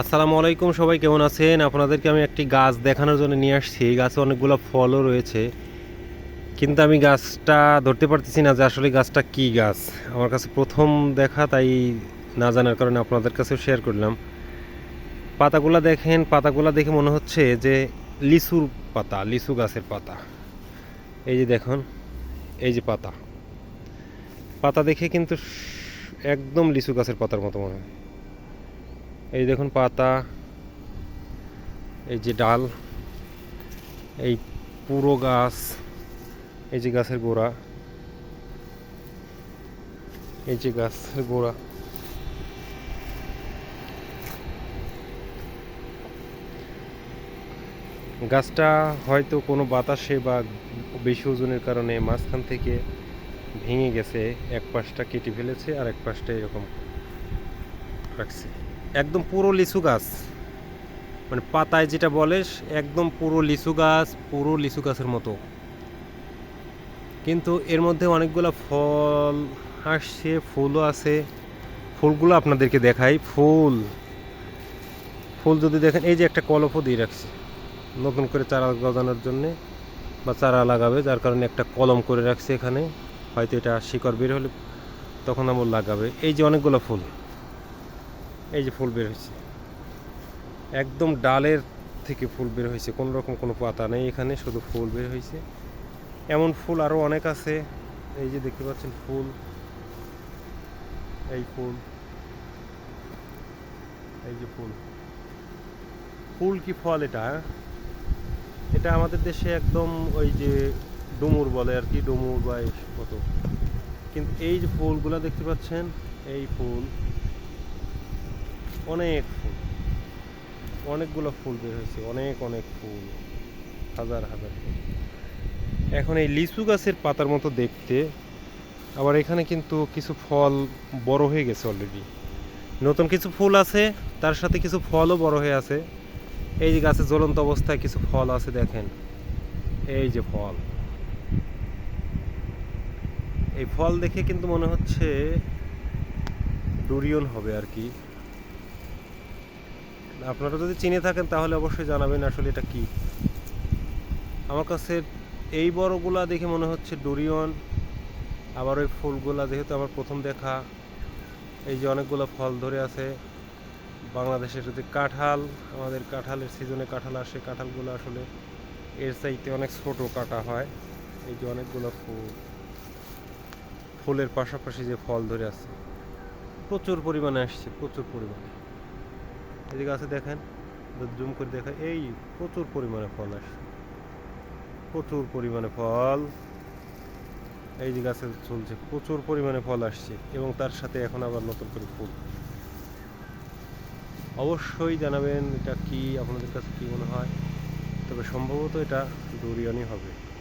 আসসালামু আলাইকুম সবাই, কেমন আছেন? আপনাদেরকে আমি একটি গাছ দেখানোর জন্য নিয়ে আসছি। এই গাছে অনেকগুলো ফলও রয়েছে। কিন্তু আমি গাছটা ধরতে পারতেছি না যে আসলে গাছটা কি গাছ। আমার কাছে প্রথম দেখা, তাই না জানার কারণে আপনাদের কাছেও শেয়ার করলাম। পাতাগুলো দেখেন, পাতাগুলো দেখে মনে হচ্ছে যে লিচুর পাতা, লিচু গাছের পাতা। এই যে দেখুন, এই যে পাতা। পাতা দেখে কিন্তু একদম লিচু গাছের পাতার মতো মনে হয়। এই দেখুন পাতা, এই যে ডাল, এই পুরো গাছ, এই যে গাছের গোড়া, এই যে গাছের গোড়া। গাছটা হয়তো কোনো বাতাসে বা বেশি ওজনের কারণে মাঝখান থেকে ভেঙে গেছে, এক পাশটা কেটে ফেলেছে আর এক পাশটা এরকম রাখছে। একদম পুরো লিচু গাছ। মানে পাতায় যেটা বলে, একদম পুরো লিচু গাছ, পুরো লিচু গাছের মতো। কিন্তু এর মধ্যে অনেকগুলো ফল আসছে, ফুলও আছে। ফুলগুলো আপনাদেরকে দেখাই। ফুল। ফুল যদি দেখেন, এই যে একটা কলপও দিয়ে রাখছে। নতুন করে চারা গজানোর জন্যে বা চারা লাগাবে, যার কারণে একটা কলম করে রাখছে এখানে। হয়তো এটা শিকড় বের হলে তখন আমার লাগাবে। এই যে অনেকগুলো ফুল। এই যে ফুল বের হয়েছে। একদম ডালের থেকে ফুল বের হয়েছে, কোনো রকম কোনো পাতা নেই এখানে, শুধু ফুল বের হয়েছে। এমন ফুল আরও অনেক আছে, এই যে দেখতে পাচ্ছেন ফুল। এই ফুল। এই যে ফুল। ফুল কি ফল এটা হ্যাঁ? এটা আমাদের দেশে একদম ওই যে ডুমুর বলে আর কি, ডুমুর বা মতো কিন্তু এই যে ফুলগুলা দেখতে পাচ্ছেন, এই ফুল অনেক ফুল। অনেকগুলো ফুল বের হয়েছে, অনেক অনেক ফুল, হাজার হাজার ফুল। এখন এই লিচু গাছের পাতার মতো দেখতে, আবার এখানে কিন্তু কিছু ফল বড় হয়ে গেছে অলরেডি নতুন কিছু ফুল আছে, তার সাথে কিছু ফলও বড় হয়ে আছে। এই যে গাছের জ্বলন্ত অবস্থায় কিছু ফল আছে, দেখেন। এই যে ফল। এই ফল দেখে কিন্তু মনে হচ্ছে ডুরিয়ন হবে আর কি। আপনারা যদি চিনে থাকেন, তাহলে অবশ্যই জানাবেন আসলে এটা কি। আমার কাছে এই বড়গুলা দেখে মনে হচ্ছে ডোরিয়ন, আবার ওই ফুলগুলা যেহেতু আমার প্রথম দেখা, এই যে অনেকগুলো ফল ধরে আছে। বাংলাদেশের যদি কাঁঠাল, আমাদের কাঁঠালের সিজনে কাঁঠাল আসে, কাঁঠালগুলো আসলে এর চাইতে অনেক ছোট কাটা হয়। এই যে অনেকগুলো ফুল, ফুলের পাশাপাশি যে ফল ধরে আছে। প্রচুর পরিমাণে আসছে, প্রচুর পরিমাণে। এদিকে আছে, দেখেন। জুম করে দেখেন এই প্রচুর পরিমাণে ফল আসছে। প্রচুর পরিমাণে ফল। এই যে গাছে চলছে, প্রচুর পরিমাণে ফল আসছে এবং তার সাথে এখন আবার নতুন করে ফুল। অবশ্যই জানাবেন এটা কি, আপনাদের কাছে কি মনে হয়? তবে সম্ভবত এটা ডোরিয়নই হবে।